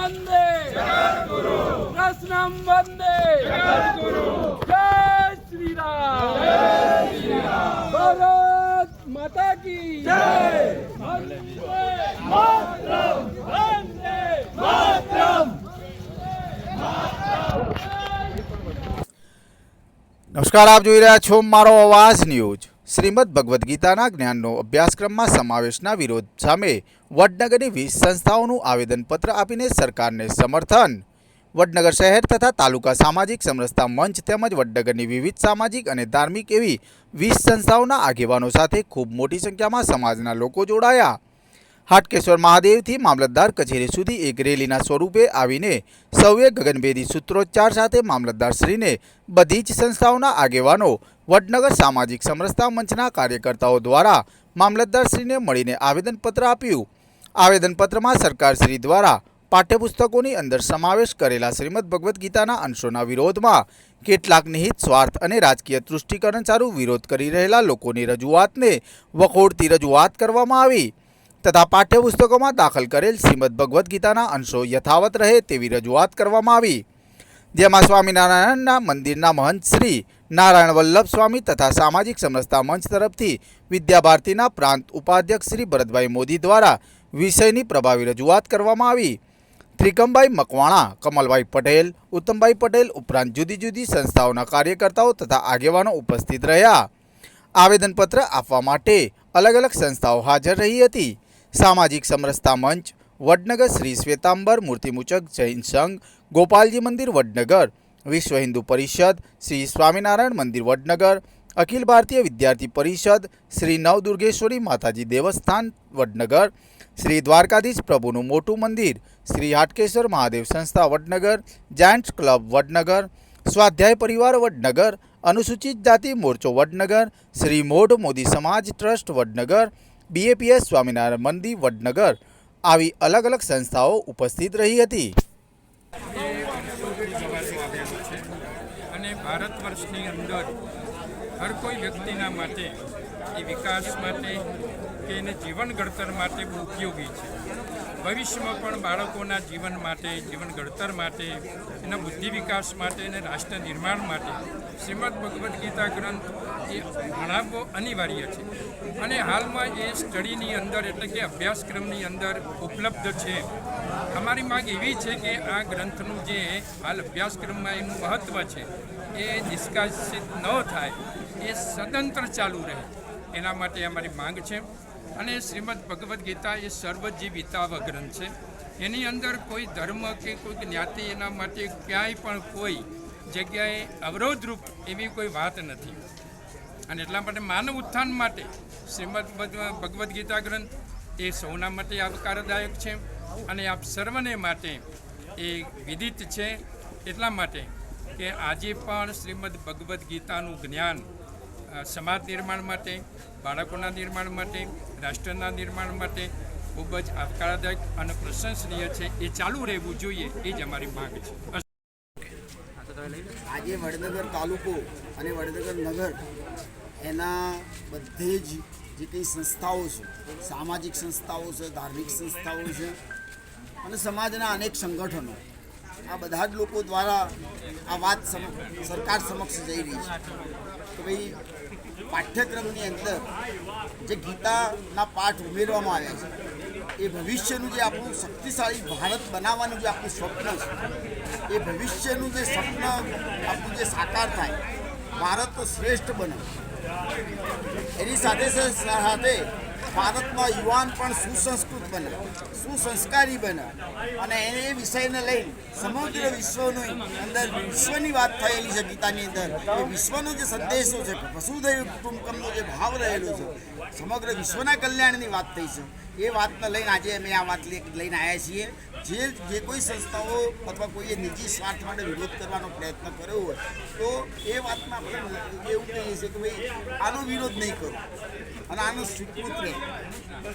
वन्दे कृष्णं वन्दे जय श्रीराम भारत माता की जय वन्दे मातरम वन्दे मातरम નમસ્કાર આપ જોઈ રહ્યા છો મારો અવાજ ન્યૂઝ શ્રીમદ ભગવદ્ ગીતાના જ્ઞાનનો અભ્યાસક્રમમાં સમાવેશના વિરોધ સામે વડનગરની વીસ સંસ્થાઓનું આવેદનપત્ર આપીને સરકારને સમર્થન. વડનગર શહેર તથા તાલુકા સામાજિક સમરસતા મંચ તેમજ વડનગરની વિવિધ સામાજિક અને ધાર્મિક એવી વીસ સંસ્થાઓના આગેવાનો સાથે ખૂબ મોટી સંખ્યામાં સમાજના લોકો જોડાયા. હાટકેશ્વર મહાદેવથી મામલતદાર કચેરી સુધી એક રેલીના સ્વરૂપે આવીને સૌએ ગગનભેદી સૂત્રોચ્ચાર સાથે મામલતદારશ્રીને બધી જ સંસ્થાઓના આગેવાનો વડનગર સામાજિક સમરસતા મંચના કાર્યકર્તાઓ દ્વારા મામલતદારશ્રીને મળીને આવેદનપત્ર આપ્યું. આવેદનપત્રમાં સરકારશ્રી દ્વારા પાઠ્યપુસ્તકોની અંદર સમાવેશ કરેલા શ્રીમદ ભગવદ્ ગીતાના અંશોના વિરોધમાં કેટલાક નિહિત સ્વાર્થ અને રાજકીય તૃષ્ટિકરણ સારું વિરોધ કરી રહેલા લોકોની રજૂઆતને વખોડતી રજૂઆત કરવામાં આવી તથા પાઠ્યપુસ્તકોમાં દાખલ કરેલ શ્રીમદ ભગવદ્ ગીતાના અંશો યથાવત રહે તેવી રજૂઆત કરવામાં આવી. જેમાં સ્વામિનારાયણના મંદિરના મહંત શ્રી નારાયણ વલ્લભ સ્વામી તથા સામાજિક સમરસતા મંચ તરફથી વિદ્યાભારતીના પ્રાંત ઉપાધ્યક્ષ શ્રી ભરતભાઈ મોદી દ્વારા વિષયની પ્રભાવી રજૂઆત કરવામાં આવી. ત્રિકમભાઈ મકવાણા, કમલભાઈ પટેલ, ઉત્તમભાઈ પટેલ ઉપરાંત જુદી જુદી સંસ્થાઓના કાર્યકર્તાઓ તથા આગેવાનો ઉપસ્થિત રહ્યા. આવેદનપત્ર આપવા માટે અલગ અલગ સંસ્થાઓ હાજર રહી હતી. સામાજિક સમરસતા મંચ, વડનગર શ્રી શ્વેતાંબર મૂર્તિમૂચક જૈન સંઘ, ગોપાલજી મંદિર વડનગર વિશ્વ હિન્દુ પરિષદ શ્રી સ્વામિનારાયણ મંદિર વડનગર, અખિલ ભારતીય વિદ્યાર્થી પરિષદ શ્રી નવદુર્ગેશ્વરી માતાજી દેવસ્થાન વડનગર, શ્રી દ્વારકાધીશ પ્રભુનું મોટું મંદિર શ્રી હાટકેશ્વર મહાદેવ સંસ્થા વડનગર, જાયન્ટ્સ ક્લબ વડનગર, સ્વાધ્યાય પરિવાર વડનગર, અનુસૂચિત જાતિ મોરચો વડનગર, શ્રી મોઢ મોદી સમાજ ટ્રસ્ટ વડનગર, બીએપીએસ સ્વામિનારાયણ મંદિર વડનગર, આવી અલગ અલગ સંસ્થાઓ ઉપસ્થિત રહી હતી અને ભારત વર્ષની અંદર હર કોઈ વ્યક્તિના માટે એ વિકાસ માટે કે એને જીવન ઘડતર માટે બહુ ઉપયોગી છે. ભવિષ્યમાં પણ બાળકોના જીવન માટે, જીવન ઘડતર માટે, એના બુદ્ધિ વિકાસ માટે અને રાષ્ટ્ર નિર્માણ માટે શ્રીમદ ભગવદ્ ગીતા ગ્રંથ એ ભણાવવો અનિવાર્ય છે. અને હાલમાં એ સ્ટડીની અંદર એટલે કે અભ્યાસક્રમની અંદર ઉપલબ્ધ છે. અમારી માંગ એવી છે કે આ ગ્રંથનું જે હાલ અભ્યાસક્રમમાં એનું મહત્ત્વ છે, એ નિષ્કાસિત ન થાય, એ સદંતર ચાલુ રહે. એના માટે અમારી માંગ છે. અને શ્રીમદ ભગવદ્ ગીતા એ સર્વજીવિતાવ ગ્રંથ છે. એની અંદર કોઈ ધર્મ કે કોઈ જ્ઞાતિ એના માટે ક્યાંય પણ કોઈ જગ્યાએ અવરોધરૂપ એવી કોઈ વાત નથી. અને એટલા માટે માનવ ઉત્થાન માટે શ્રીમદ ભગવ- ભગવદ્ ગીતા ગ્રંથ એ સૌના માટે આવકારદાયક છે અને આપ સર્વને માટે એ વિદિત છે. એટલા માટે કે આજે પણ શ્રીમદ ભગવદ્ ગીતાનું જ્ઞાન સમાજ નિર્માણ માટે, બાળકોના નિર્માણ માટે, રાષ્ટ્રના નિર્માણ માટે ખૂબ જ આવકારદાયક અને પ્રશંસનીય છે. એ ચાલુ રહેવું જોઈએ, એ જ અમારી માંગ છે. આજે વડનગર તાલુકો અને વડનગર નગર, એના બધે જ જે કંઈ સંસ્થાઓ છે, સામાજિક સંસ્થાઓ છે, ધાર્મિક સંસ્થાઓ છે, અને સમાજના અનેક સંગઠનો, આ બધા જ લોકો દ્વારા આ વાત સરકાર સમક્ષ જઈ રહી છે. કે ભાઈ પાઠ્યક્રમની અંદર જે ગીતાના પાઠ ઉમેરવામાં આવ્યા છે, એ ભવિષ્યનું જે આપણું શક્તિશાળી ભારત બનાવવાનું જે આપણું સ્વપ્ન છે, એ ભવિષ્યનું જે સ્વપ્ન આપણું જે સાકાર થાય, ભારત શ્રેષ્ઠ બને. એની સાથે સાથે ભારતમાં યુવાન પણ સુસંસ્કૃત બને, સુસંસ્કારી બને અને એને એ વિષયને લઈ સમગ્ર વિશ્વની અંદર વિશ્વની વાત થયેલી છે ગીતાની અંદર. એ વિશ્વનો જે સંદેશો છે વસુધૈવ કુટુંબકમનો જે ભાવ રહેલો છે સમગ્ર વિશ્વના કલ્યાણની વાત થઈ છે. એ વાતને લઈને આજે અમે આ વાત લઈ- લઈને આવ્યા છીએ. જે જે કોઈ સંસ્થાઓ અથવા કોઈએ નિજી સ્વાર્થ માટે વિરોધ કરવાનો પ્રયત્ન કર્યો હોય, તો એ વાતમાં આપણે એવું કહીએ છીએ કે ભાઈ, આનો વિરોધ નહીં કરો અને આનો સ્વીકૃત રહે.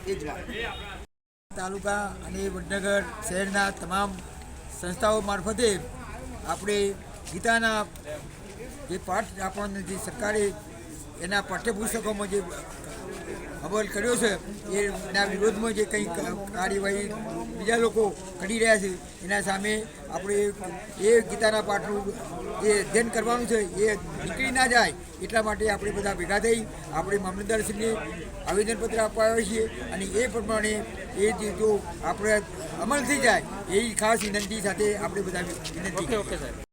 એ જ વાત. તાલુકા અને વડનગર શહેરના તમામ સંસ્થાઓ મારફતે આપણે ગીતાના જે પાઠ આપણને જે સરકારે એના પાઠ્યપુસ્તકોમાં જે અમલ કર્યો છે એના વિરોધમાં જે કંઈ કાર્યવાહી બીજા લોકો કરી રહ્યા છે, એના સામે આપણે એ ગીતાના પાઠનું જે અધ્યયન કરવાનું છે, એ નીકળી ના જાય એટલા માટે આપણે બધા ભેગા થઈ આપણે મામલતદારશ્રીને આવેદનપત્ર આપવા આવ્યા છીએ અને એ પ્રમાણે એ જે જો આપણે અમલ થઈ જાય એ ખાસ વિનંતી સાથે આપણે બધા વિનંતી કરીએ.